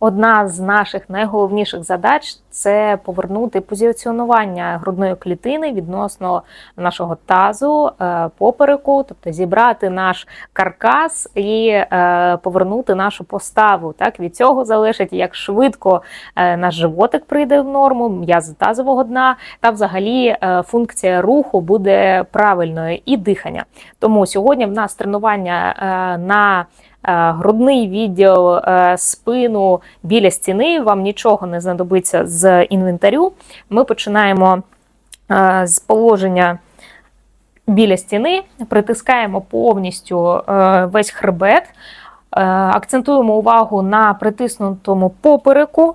Одна з наших найголовніших задач це повернути позиціонування грудної клітини відносно нашого тазу, е, попереку, тобто зібрати наш каркас і е, повернути нашу поставу. Так від цього залежить, як швидко е, наш животик прийде в норму, м'язи тазового дна, та взагалі функція руху буде правильною і дихання. Тому сьогодні в нас тренування на грудний відділ, е, спину біля стіни. Вам нічого не знадобиться з інвентарю. Ми починаємо е, з положення. Біля стіни притискаємо повністю весь хребет, акцентуємо увагу на притиснутому попереку,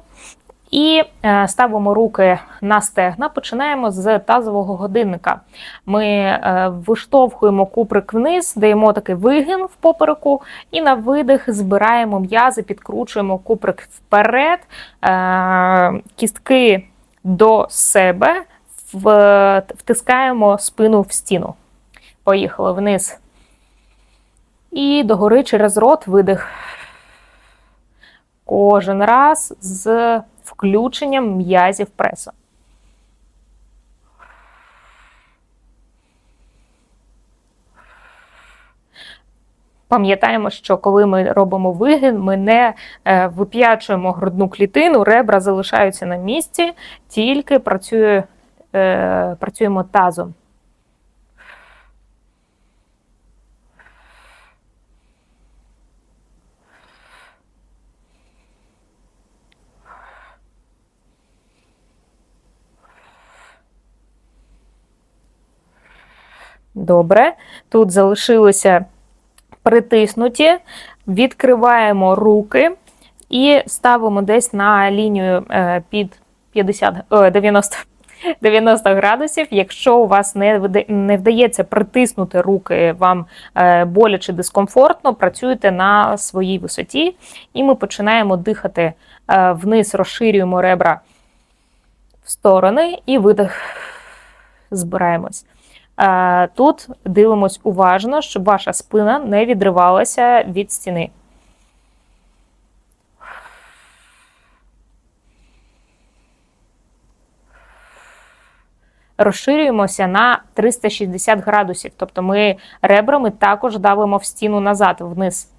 і е, ставимо руки на стегна, починаємо з тазового годинника. Ми е, виштовхуємо куприк вниз, даємо такий вигин в попереку, і на видих збираємо м'язи, підкручуємо куприк вперед, е, кістки до себе, втискаємо спину в стіну. Поїхали вниз. І догори через рот видих. Кожен раз з включенням м'язів преса. Пам'ятаємо, що коли ми робимо вигин, ми не е, вип'ячуємо грудну клітину, ребра залишаються на місці, тільки працює, е, працюємо тазом. Добре. Тут залишилося притиснуті, відкриваємо руки і ставимо десь на лінію е, під 50, 90 90 градусів. Якщо у вас не не вдається притиснути руки, вам е, боляче дискомфортно, працюйте на своїй висоті, і ми починаємо дихати е, вниз, розширюємо ребра в сторони і видих, збираємось. Е, тут дивимось уважно, щоб ваша спина не відривалася від стіни. Розширюємося на 360 градусів, тобто ми ребрами також давимо в стіну назад, вниз.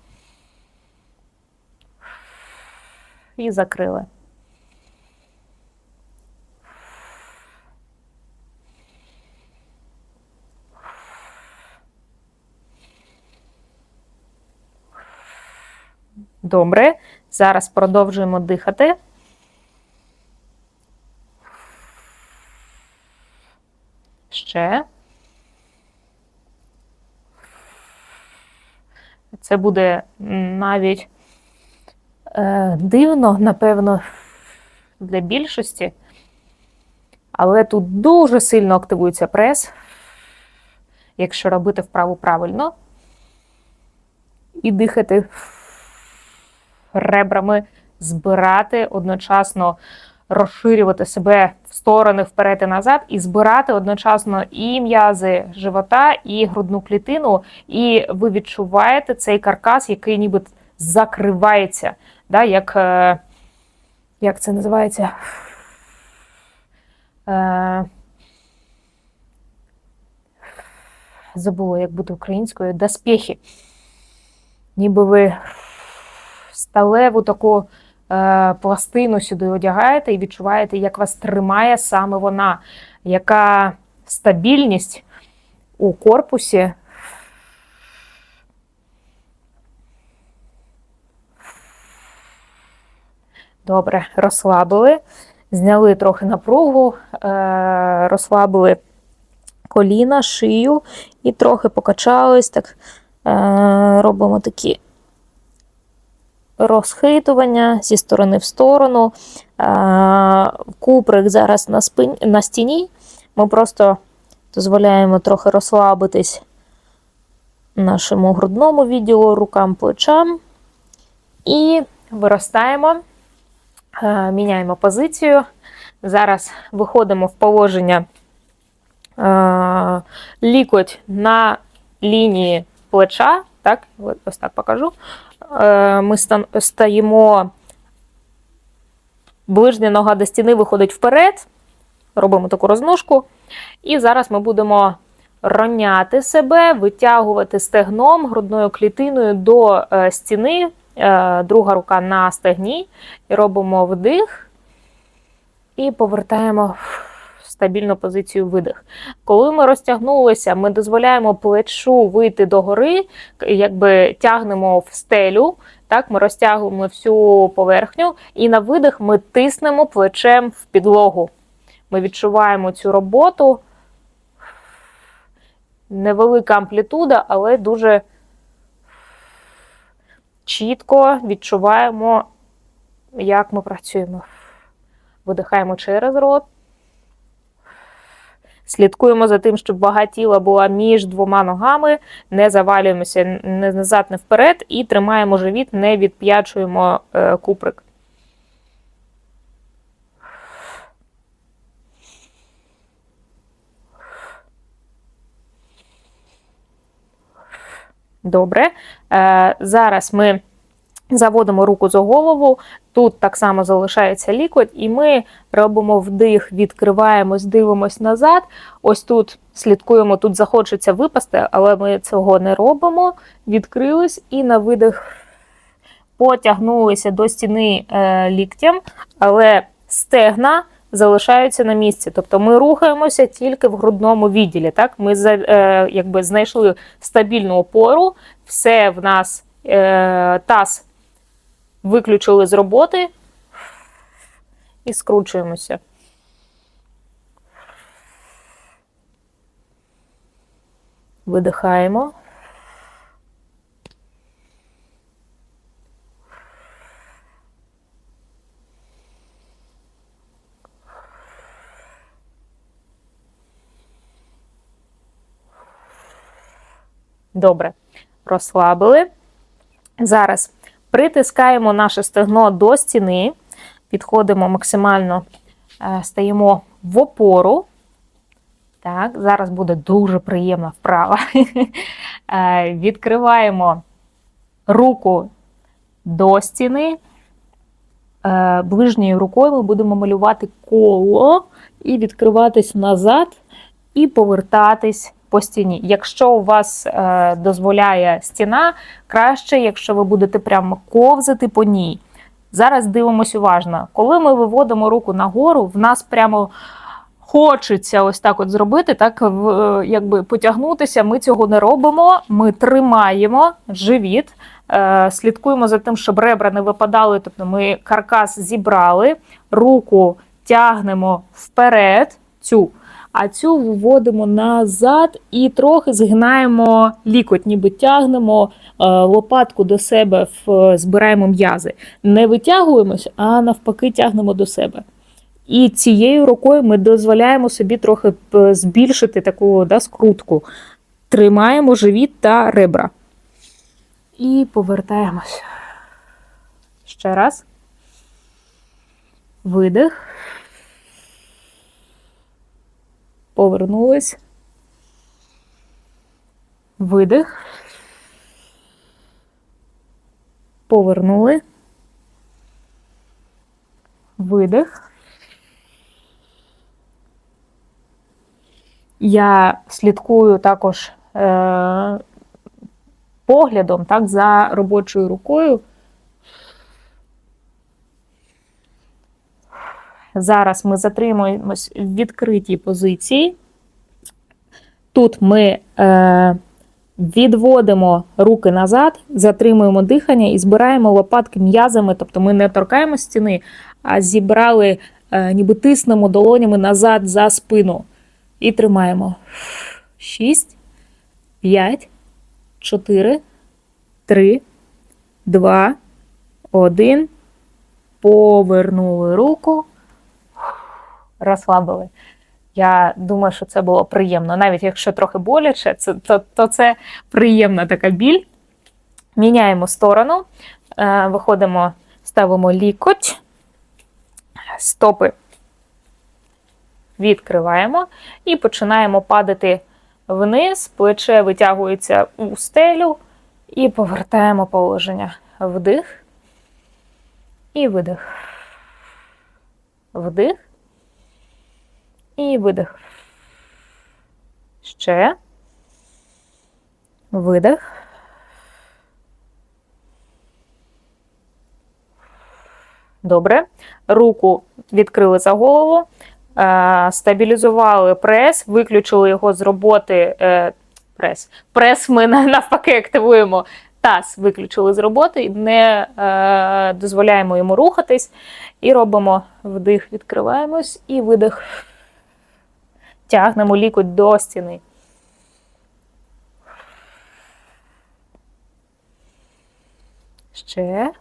І закрили. Добре. Зараз продовжуємо дихати. Ще. Це буде навіть е, дивно, напевно, для більшості. Але тут дуже сильно активується прес, якщо робити вправу правильно. І дихати ребрами збирати, одночасно розширювати себе в сторони вперед і назад, і збирати одночасно і м'язи живота, і грудну клітину. І ви відчуваєте цей каркас, який ніби закривається. Да, Як е, як це називається? Е, Забула, як буде українською, доспехи. Ніби ви сталеву таку е, пластину сюди одягаєте і відчуваєте, як вас тримає саме вона, яка стабільність у корпусі. Добре, розслабили, зняли трохи напругу, е, розслабили коліна, шию і трохи покачались, так е, робимо такі розхитування зі сторони в сторону. Куприк зараз на, спин... на стіні. Ми просто дозволяємо трохи розслабитись нашому грудному відділу, рукам, плечам. І виростаємо, міняємо позицію. Зараз виходимо в положення лікоть на лінії плеча. Так, ось так покажу. Е, ми стаємо ближня нога до стіни виходить вперед. Робимо таку розножку. І зараз ми будемо роняти себе, витягувати стегном, грудною клітиною до е, стіни, е, друга рука на стегні. І робимо вдих і повертаємо стабільну позицію видих. Коли ми розтягнулися, ми дозволяємо плечу вийти догори, якби тягнемо в стелю. Так, ми розтягуємо всю поверхню, і на видих ми тиснемо плечем в підлогу. Ми відчуваємо цю роботу. Невелика амплітуда, але дуже чітко відчуваємо, як ми працюємо. Видихаємо через рот. Слідкуємо за тим, щоб вага тіла була між двома ногами, не завалюємося не назад, не вперед, і тримаємо живіт, не відп'ячуємо е, куприк. Добре. Е, Зараз ми заводимо руку за голову, тут так само залишається лікоть, і ми робимо вдих, відкриваємось, дивимось назад. Ось тут слідкуємо, тут захочеться випасти, але ми цього не робимо. Відкрились і на видих потягнулися до стіни е, ліктям, але стегна. Залишаються на місці, тобто ми рухаємося тільки в грудному відділі. Так, ми е, якби знайшли стабільну опору, все в нас е, таз виключили з роботи і скручуємося. Видихаємо. Добре, розслабили. Зараз притискаємо наше стегно до стіни, підходимо максимально, е, стаємо в опору. Так, Зараз буде дуже приємна вправа. Е, відкриваємо руку до стіни. Е, ближньою рукою ми будемо малювати коло і відкриватись назад, і повертатись по стіні. Якщо у вас е, дозволяє стіна, краще, якщо ви будете прямо ковзати по ній. Зараз дивимось уважно. Коли ми виводимо руку нагору, в нас прямо хочеться ось так от зробити, так в, якби потягнутися. Ми цього не робимо. Ми тримаємо живіт, е, слідкуємо за тим, щоб ребра не випадали. Тобто ми каркас зібрали, руку тягнемо вперед. цю а цю виводимо назад і трохи згинаємо лікоть, ніби тягнемо е, лопатку до себе, збираємо м'язи. Не витягуємось, а навпаки, тягнемо до себе. І цією рукою ми дозволяємо собі трохи збільшити таку да, скрутку. Тримаємо живіт та ребра. І повертаємось. Ще раз. Видих. Повернулись. Видих. Повернули. Видих. Я слідкую також е, поглядом так, за робочою рукою. Зараз ми затримуємось в відкритій позиції. Тут ми е, відводимо руки назад, затримуємо дихання і збираємо лопатки м'язами, тобто ми не торкаємо стіни, а зібрали, е, ніби тиснемо долонями назад за спину. І тримаємо. 6, 5, 4, 3, 2, 1. Повернули руку розслабили. Я думаю, що це було приємно. Навіть якщо трохи боляче, це, то, то це приємна така біль. Міняємо сторону, е, виходимо, ставимо лікоть, стопи відкриваємо і починаємо падати вниз, плече витягується у стелю і повертаємо положення. Вдих і видих. Вдих. І видих. Ще. Видих. Добре. Руку відкрили за голову, е, стабілізували прес, виключили його з роботи. е, Прес. Прес ми навпаки активуємо. Таз виключили з роботи, не е, дозволяємо йому рухатись. І робимо вдих, відкриваємось і видих. Тягнемо лікоть до стіни. Ще.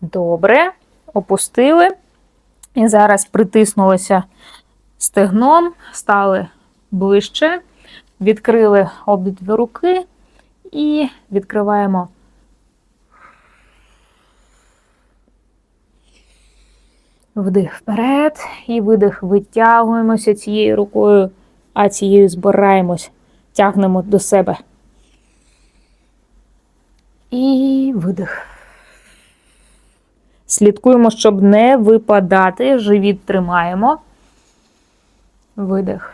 Добре, опустили. І зараз притиснулися стегном, стали ближче, відкрили обидві руки і відкриваємо. Вдих вперед і видих. Витягуємося цією рукою, а цією збираємось, тягнемо до себе. І видих. Слідкуємо, щоб не випадати. Живіт тримаємо. Видих.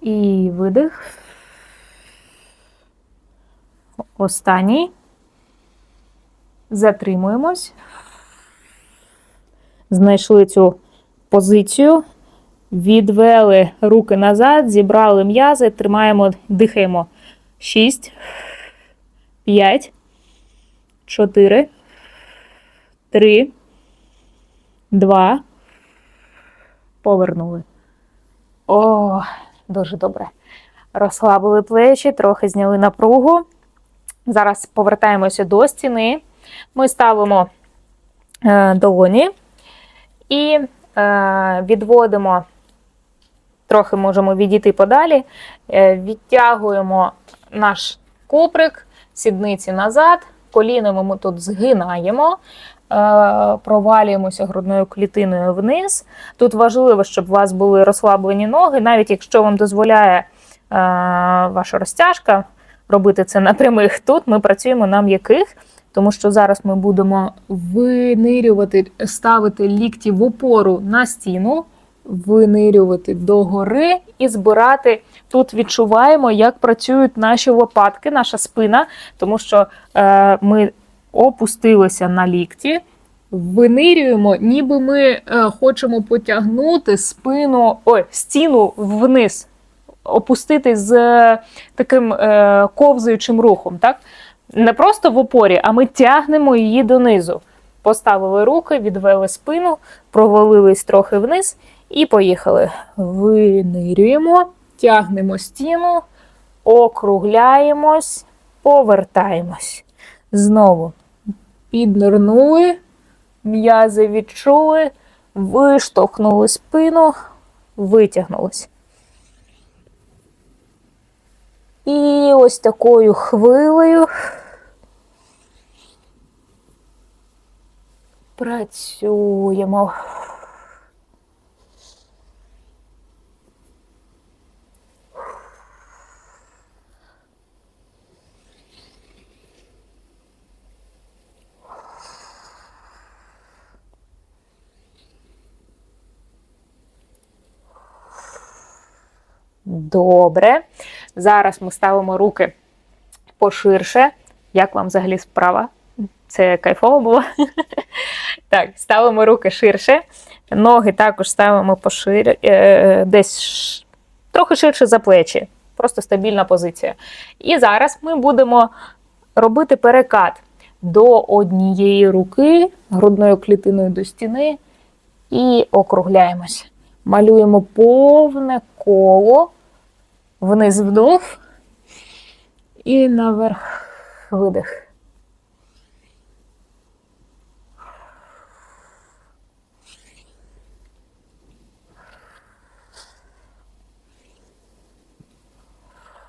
І видих. Останній. Затримуємось. Знайшли цю позицію. Відвели руки назад, зібрали м'язи, тримаємо, дихаємо. Шість. П'ять. Чотири. Три. Два. Повернули. О, дуже добре. Розслабили плечі, трохи зняли напругу. Зараз повертаємося до стіни. Ми ставимо е, долоні і е, відводимо, трохи можемо відійти подалі, е, відтягуємо наш куприк, сідниці назад, колінами ми тут згинаємо, е, провалюємося грудною клітиною вниз. Тут важливо, щоб у вас були розслаблені ноги, навіть якщо вам дозволяє е, ваша розтяжка робити це на прямих. Тут ми працюємо на м'яких, тому що зараз ми будемо винирювати, ставити лікті в опору на стіну, винирювати догори і збирати. Тут відчуваємо, як працюють наші лопатки, наша спина, тому що е, ми опустилися на лікті. Винирюємо, ніби ми е, хочемо потягнути спину, ой, стіну вниз, опустити з е, таким е, ковзаючим рухом. так? Не просто в опорі, а ми тягнемо її донизу. Поставили руки, відвели спину, провалились трохи вниз і поїхали. Винирюємо, тягнемо стіну, округляємось, повертаємось. Знову піднирнули, м'язи відчули, виштовхнули спину, витягнулись. І ось такою хвилею працюємо. Добре. Зараз ми ставимо руки поширше. Як вам взагалі справа? Це кайфово було? Так, ставимо руки ширше. Ноги також ставимо поширше, е, десь трохи ширше за плечі. Просто стабільна позиція. І зараз ми будемо робити перекат до однієї руки, грудною клітиною до стіни, і округляємось. Малюємо повне коло, вниз вдох і наверх видих.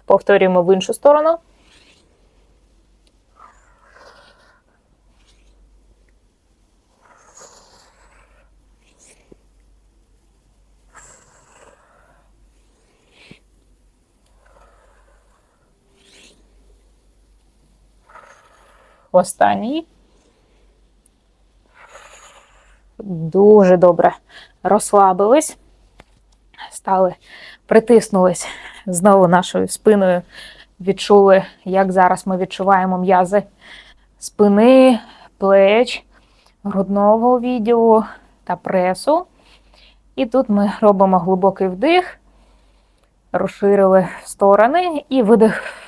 Повторюємо в іншу сторону. Останній. Дуже добре розслабились, стали, притиснулись знову нашою спиною. Відчули, як зараз ми відчуваємо м'язи спини, плеч, грудного відділу та пресу. І тут ми робимо глибокий вдих, розширили в сторони і видих.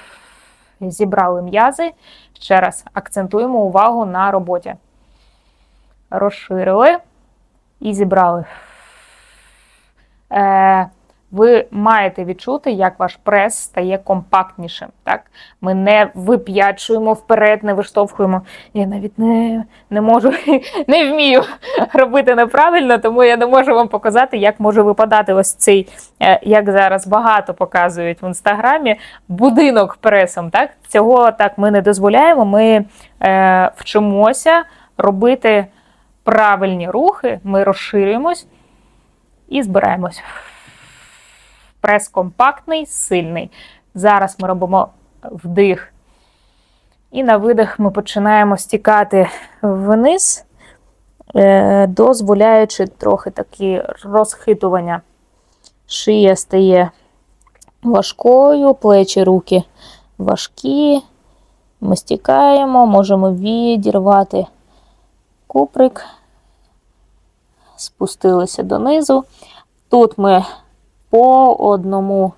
Зібрали м'язи. Ще раз акцентуємо увагу на роботі. Розширили і зібрали. Е, ви маєте відчути, як ваш прес стає компактнішим. Так? Ми не вип'ячуємо вперед, не виштовхуємо. Я навіть не, не можу, не вмію робити неправильно, тому я не можу вам показати, як може випадати ось цей, е, як зараз багато показують в інстаграмі, будинок пресом. Так? Цього так ми не дозволяємо. Ми е, вчимося робити правильні рухи, ми розширюємось і збираємось. Прес компактний, сильний. Зараз ми робимо вдих. І на видих ми починаємо стікати вниз, е, дозволяючи трохи такі розхитування. Шия стає важкою, плечі, руки важкі. Ми стікаємо, можемо відірвати куприк, спустилися донизу. Тут ми по одному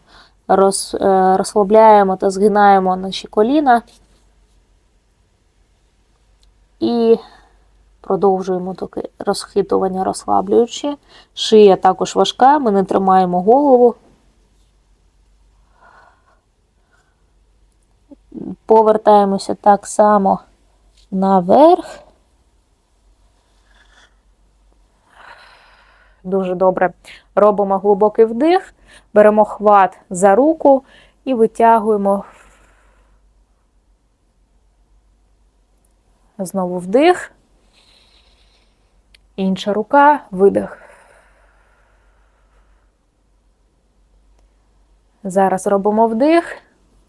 роз, е, розслабляємо та згинаємо наші коліна і продовжуємо таке розхитування, розслаблюючи. Шия також важка, ми не тримаємо голову. Повертаємося так само наверх. Дуже добре. Робимо глибокий вдих, беремо хват за руку і витягуємо. Знову вдих. Інша рука, видих. Зараз робимо вдих,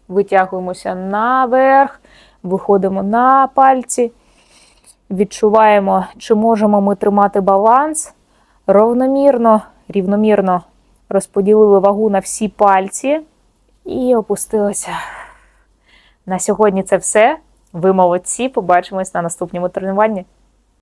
витягуємося наверх, виходимо на пальці, відчуваємо, чи можемо ми тримати баланс ровномірно, рівномірно розподілили вагу на всі пальці і опустилися. На сьогодні це все. Ви молодці. Побачимось на наступному тренуванні.